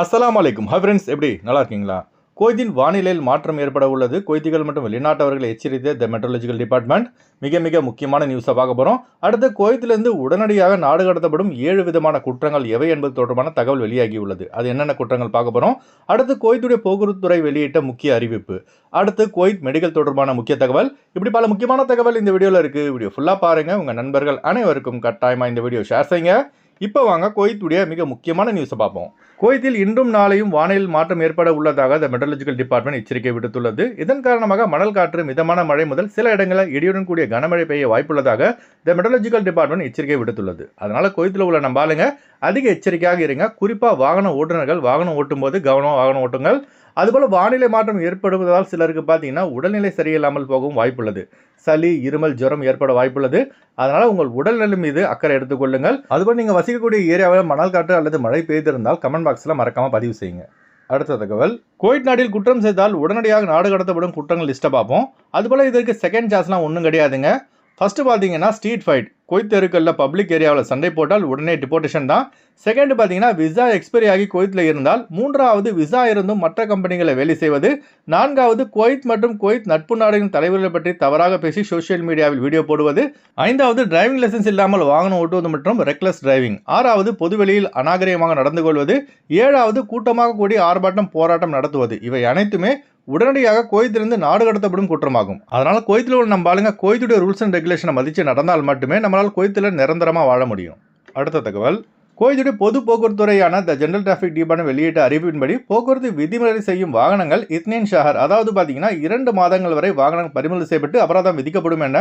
அஸ்லாம் அலைக்கும். Hi friends எப்படி? நல்லா இருக்கீங்களா கோய்தின் வானிலையில் மாற்றம் ஏற்பட உள்ளது கொய்திகள் மற்றும் வெளிநாட்டவர்களை எச்சரித்த த மெட்ரலஜிக்கல் டிபார்ட்மெண்ட் மிக மிக முக்கியமான நியூஸை பார்க்க போகிறோம் அடுத்து குவைத்திலிருந்து உடனடியாக நாடு கடத்தப்படும் ஏழு விதமான குற்றங்கள் எவை என்பது தொடர்பான தகவல் வெளியாகியுள்ளது. அது என்னென்ன குற்றங்கள் பார்க்க போகிறோம் அடுத்து குவைத்துடைய போக்குவரத்து துறை வெளியிட்ட முக்கிய அறிவிப்பு. அடுத்து குவைத் மெடிக்கல் தொடர்பான முக்கிய தகவல். இப்படி பல முக்கியமான தகவல் இந்த வீடியோவில் இருக்குது வீடியோ ஃபுல்லாக பாருங்கள் உங்கள் நண்பர்கள் அனைவருக்கும் கட்டாயமாக இந்த வீடியோ ஷேர் செய்யுங்க. இப்போ வாங்க கோயத்துடைய மிக முக்கியமான நியூஸை பார்ப்போம். கோயத்தில் இன்றும் நாளையும் வானிலையில் மாற்றம் ஏற்பட உள்ளதாக த மெட்ரலஜிக்கல் டிபார்ட்மெண்ட் எச்சரிக்கை விடுத்துள்ளது. இதன் காரணமாக மணல் காற்று மிதமான மழை முதல் சில இடங்களில் இடியுடன் கூடிய கனமழை பெய்ய வாய்ப்புள்ளதாக த மெட்ரலஜிக்கல் டிபார்ட்மெண்ட் எச்சரிக்கை விடுத்துள்ளது. அதனால் கோயத்தில் உள்ள நம்ம ஆளுங்க அதிக எச்சரிக்கையாக இருங்க. குறிப்பாக வாகன ஓட்டுநர்கள் வாகனம் ஓட்டும்போது கவனம் வாகனம் ஓட்டுங்கள். அதுபோல் வானிலை மாற்றம் ஏற்படுவதால் சிலருக்கு பார்த்தீங்கன்னா உடல்நிலை சரியில்லாமல் போகவும் வாய்ப்புள்ளது. சளி இருமல் ஜுரம் ஏற்பட வாய்ப்புள்ளது. அதனால் உங்கள் உடல்நிலை மீது அக்கறை எடுத்துக்கொள்ளுங்கள் அதுபோல் நீங்கள் வசிக்கக்கூடிய ஏரியாவில் மணல் காற்று அல்லது மழை பெய்திருந்தால் கமெண்ட் பாக்ஸில் மறக்காமல் பதிவு செய்யுங்க. அடுத்த தகவல் குவைட் நாட்டில் குற்றம் செய்தால் உடனடியாக நாடு கடத்தப்படும் குற்றங்கள் லிஸ்ட்டை பார்ப்போம். அதுபோல் இதற்கு செகண்ட் சான்ஸ்லாம் ஒன்றும் கிடையாதுங்க. ஃபஸ்ட்டு பார்த்தீங்கன்னா ஸ்ட்ரீட் ஃபைட் குவைத் தெருக்களில் பப்ளிக் ஏரியாவில் சண்டை போட்டால் உடனே டிபோர்டேஷன் தான். செகண்ட் பார்த்தீங்கன்னா விசா எக்ஸ்பைரி ஆகி குவைத்தில் இருந்தால் மூன்றாவது விசா இருந்தும் மற்ற கம்பெனிகளை வேலை செய்வது. நான்காவது குவைத் மற்றும் குவைத் நட்பு நாடுகளின் தலைவர்களை பற்றி தவறாக பேசி சோஷியல் மீடியாவில் வீடியோ போடுவது. ஐந்தாவது டிரைவிங் லைசன்ஸ் இல்லாமல் வாகனம் ஓட்டுவது மற்றும் ரெக்லஸ் டிரைவிங் ஆறாவது பொதுவெளியில் அநாகரிகமாக நடந்து கொள்வது. ஏழாவது கூட்டமாக கூடி ஆர்ப்பாட்டம் போராட்டம் நடத்துவது. இவை அனைத்துமே உடனடியாக கோயத்திலிருந்து நாடு கடத்தப்படும் குற்றமாகும். அதனால கோயத்தில் உள்ள நம்ம ஆளுங்க கோயத்துடைய ரூல்ஸ் அண்ட் ரெகுலேஷனை மதித்து நடந்தால் மட்டுமே நம்மளால் கோயத்தில் நிரந்தரமாக வாழ முடியும். அடுத்த தகவல். கோயத்துடைய பொது போக்குவரத்து துறையான த ஜென்ரல் டிராஃபிக் டிபார்ட்மெண்ட் வெளியிட்ட அறிவிப்பின்படி போக்குவரத்து விதிமுறை செய்யும் வாகனங்கள் இத்னேன் ஷஹர் அதாவது பார்த்தீங்கன்னா இரண்டு மாதங்கள் வரை வாகனம் பறிமுதல் செய்யப்பட்டு அபராதம் விதிக்கப்படும் என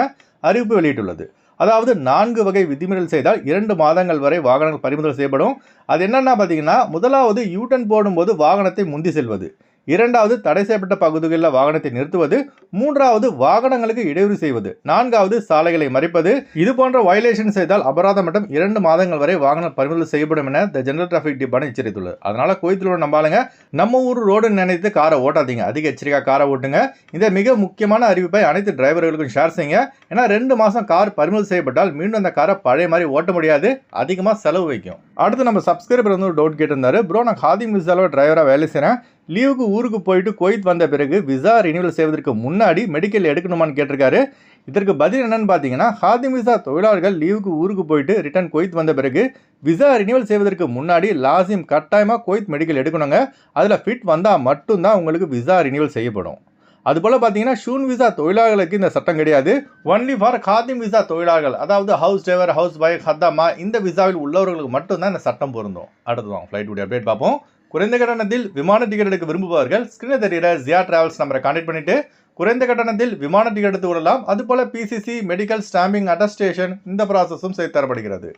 அறிவிப்பு வெளியிட்டுள்ளது. அதாவது நான்கு வகை விதிமுறைகள் செய்தால் இரண்டு மாதங்கள் வரை வாகனங்கள் பறிமுதல் செய்யப்படும். அது என்னென்னா பார்த்தீங்கன்னா முதலாவது யூட்டன் போடும்போது வாகனத்தை முந்தி செல்வது. இரண்டாவது தடை செய்யப்பட்ட பகுதிகளில் வாகனத்தை நிறுத்துவது மூன்றாவது வாகனங்களுக்கு இடையூறு செய்வது நான்காவது சாலைகளை மறைப்பது. இது போன்ற வயலேஷன் செய்தால் அபராதம் மட்டும் இரண்டு மாதங்கள் வரை வாகனம் பறிமுதல் செய்யப்படும் என த ஜெனரல் டிராஃபிக் டிபார்ட்மெண்ட் எச்சரித்துள்ளது. அதனால கோயத்தில் உள்ள நம்பாளுங்க நம்ம ஊர் ரோடு நினைத்து காரை ஓட்டாதீங்க. அதிக எச்சரிக்கையாக காரை ஓட்டுங்க. இந்த மிக முக்கியமான அறிவிப்பை அனைத்து டிரைவர்களுக்கும் ஷேர் செய்யுங்க. ஏன்னா ரெண்டு மாதம் கார் பறிமுதல் செய்யப்பட்டால் மீண்டும் அந்த காரை பழைய மாதிரி ஓட்ட முடியாது. அதிகமாக செலவு வைக்கும். அடுத்து நம்ம சப்ஸ்கிரைபர் வந்து ஒரு டவுட் கேட்டிருந்தாரு. ப்ரோ நான் ஹாதி விசாவில் டிரைவராக வேலை செய்கிறேன் லீவுக்கு ஊருக்கு போயிட்டு குவைத் வந்த பிறகு விசா ரினியூவல் செய்வதற்கு முன்னாடி மெடிக்கல் எடுக்கணுமான்னு கேட்டிருக்காரு. இதற்கு பதில் என்னன்னு பார்த்தீங்கன்னா ஹாதிம் விசா தொழிலாளர்கள் லீவுக்கு ஊருக்கு போயிட்டு ரிட்டர்ன் குவைத் வந்த பிறகு விசா ரினியூவல் செய்வதற்கு முன்னாடி லாசிம் கட்டாயமாக குவைத் மெடிக்கல் எடுக்கணுங்க. அதில் ஃபிட் வந்தால் மட்டும்தான் உங்களுக்கு விசா ரினியூவல் செய்யப்படும். அதுபோல் பார்த்தீங்கன்னா ஷூன் விசா தொழிலாளர்களுக்கு இந்த சட்டம் கிடையாது. ஒன்லி ஃபார் காதிம் விசா தொழிலாளர்கள் அதாவது ஹவுஸ் டிரைவர் ஹவுஸ் பாய் ஹத்தாமா இந்த விசாவில் உள்ளவர்களுக்கு மட்டும்தான் இந்த சட்டம் பொருந்தும். அடுத்து ஃப்ளைட் உடைய அப்டேட் பார்ப்போம். குறைந்த கட்டணத்தில் விமான டிக்கெட் எடுக்க விரும்புபவர்கள் ஸ்கிரீனில் தெரிகிற ஜியா டிராவல்ஸ் நம்பரை கான்டெக்ட் பண்ணிட்டு குறைந்த கட்டணத்தில் விமான டிக்கெட் எடுத்து விடலாம். அதுபோல் பிசிசி மெடிக்கல் ஸ்டாம்பிங் அட்டஸ்டேஷன் இந்த ப்ராசஸும் செய்து தரப்படுகிறது.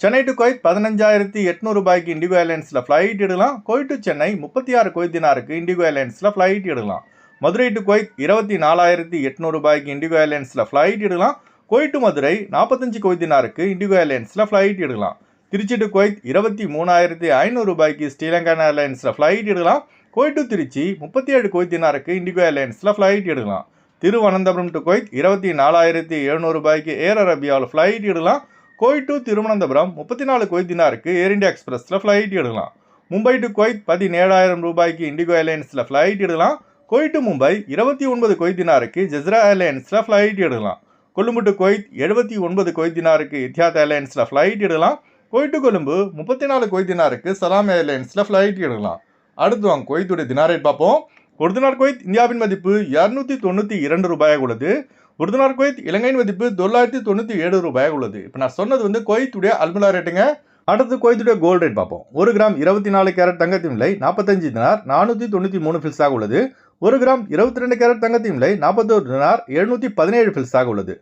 சென்னை டு குவைத் பதினஞ்சாயிரத்தி எட்நூறு ரூபாய்க்கு இண்டிகோ ஏர்லைன்ஸில் ஃப்ளைட் எடுக்கலாம். குவைத் டு சென்னை முப்பத்தி ஆறு குவைத் தினாருக்கு இண்டிகோ ஏர்லைன்ஸில் ஃப்ளைட் எடுக்கலாம். மதுரை டு குவைத் இருபத்தி நாலாயிரத்தி எட்நூறு ரூபாய்க்கு இண்டிகோ ஏர்லைன்ஸில் ஃப்ளைட் எடுக்கலாம். குவைட் டு மதுரை நாற்பத்தஞ்சு குவைத் தினாருக்கு இண்டிகோ ஏர்லைன்ஸில் ஃப்ளைட் எடுக்கலாம். திருச்சி டு குவைத் இருபத்தி மூணாயிரத்தி ஐநூறு ரூபாய்க்கு ஸ்ரீலங்கன் ஏர்லைன்ஸில் ஃப்ளைட் எடுக்கலாம். குவைட் டு திருச்சி முப்பத்தி ஏழு குவைத்தினாருக்கு இண்டிகோ ஏர்லைன்ஸில் ஃப்ளைட் எடுக்கலாம். திருவனந்தபுரம் டு குவைத் இருபத்தி நாலாயிரத்தி எழுநூறு ரூபாய்க்கு ஏர் அரபியாவில் ஃப்ளைட் எடுக்கலாம். குவைட் டு திருவனந்தபுரம் முப்பத்தி நாலு குவைத்தினாருக்கு ஏர் இண்டியா எக்ஸ்பிரஸில் ஃப்ளைட் எடுக்கலாம். மும்பை டு குவைத் பதினேழாயிரம் ரூபாய்க்கு இண்டிகோ ஏர்லைன்ஸில் ஃப்ளைட் எடுக்கலாம். குவைட் டு மும்பை இருபத்தி ஒன்பது குவைத்தினாருக்கு ஜெஸ்ரா ஏர்லைன்ஸில் ஃப்ளைட் எடுக்கலாம். கொழும்பு டு குவைத் எழுபத்தி ஒன்பது குவைத்தினாருக்கு இத்தியாத் ஏர்லைன்ஸில் ஃப்ளைட் எடுக்கலாம். குவைட்டு கொழும்பு முப்பத்தி நாலு குவைத் தினாருக்கு சலாம் ஏர்லைன்ஸில் ஃப்ளைட் எடுக்கலாம். அடுத்து வாங்க கொய்த்துடைய தினாரேட் பார்ப்போம். ஒரு தினார் இந்தியாவின் மதிப்பு இரநூத்தி தொண்ணூற்றி இரண்டு ரூபாயாக உள்ளது. ஒரு தினார் இலங்கையின் மதிப்பு தொள்ளாயிரத்தி தொண்ணூற்றி ஏழு ரூபாயாக உள்ளது. இப்போ நான் சொன்னது வந்து கொய்த்துடைய அல்முலா ரேட்டுங்க. அடுத்து குவைத்துடைய கோல்டு ரேட் பார்ப்போம். ஒரு கிராம் இருபத்தி நாலு கேரட் தங்கத்தின் விலை நாற்பத்தஞ்சு தினார் நானூற்றி தொண்ணூற்றி மூணு ஃபில்ஸாக உள்ளது. ஒரு கிராம் இருபத்தி ரெண்டு கேரட் தங்கத்தின் விலை நாற்பத்தோரு தினார் எழுநூற்றி பதினேழு ஃபில்ஸாக உள்ளது.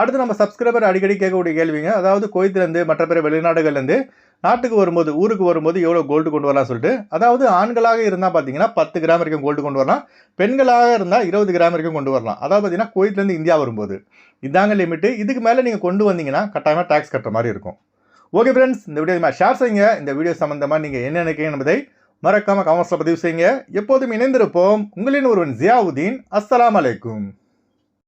அடுத்து நம்ம சப்ஸ்கிரைபர் அடிக்கடி கேட்கக்கூடிய கேள்விங்க. அதாவது கோயத்துலேருந்து மற்ற பிற வெளிநாடுகள்லேருந்து நாட்டுக்கு வரும்போது ஊருக்கு வரும்போது எவ்வளோ கோல்டு கொண்டு வரலாம் சொல்லிட்டு அதாவது ஆண்களாக இருந்தால் பார்த்தீங்கன்னா பத்து கிராம் வரைக்கும் கோல்டு கொண்டு வரலாம். பெண்களாக இருந்தால் இருபது கிராம் வரைக்கும் கொண்டு வரலாம். அதாவது பார்த்தீங்கன்னா கோயத்துலேருந்து இந்தியா வரும்போது. இதாங்க லிமிட்டு இதுக்கு மேலே நீங்கள் கொண்டு வந்தீங்கன்னா கட்டாயமாக டேக்ஸ் கட்டுற மாதிரி இருக்கும். ஓகே ஃப்ரெண்ட்ஸ் இந்த வீடியோ ஷேர் செய்யுங்க. இந்த வீடியோ சம்மந்தமாக நீங்கள் என்ன நினைக்கிறீங்க என்பதை மறக்காமல் கமெண்ட்ஸில் பதிவு செய்யுங்க. எப்போதும் இணைந்திருப்போம். உங்களின் ஒருவன் ஜியாவுதீன். அஸ்லாம் அலைக்கும்.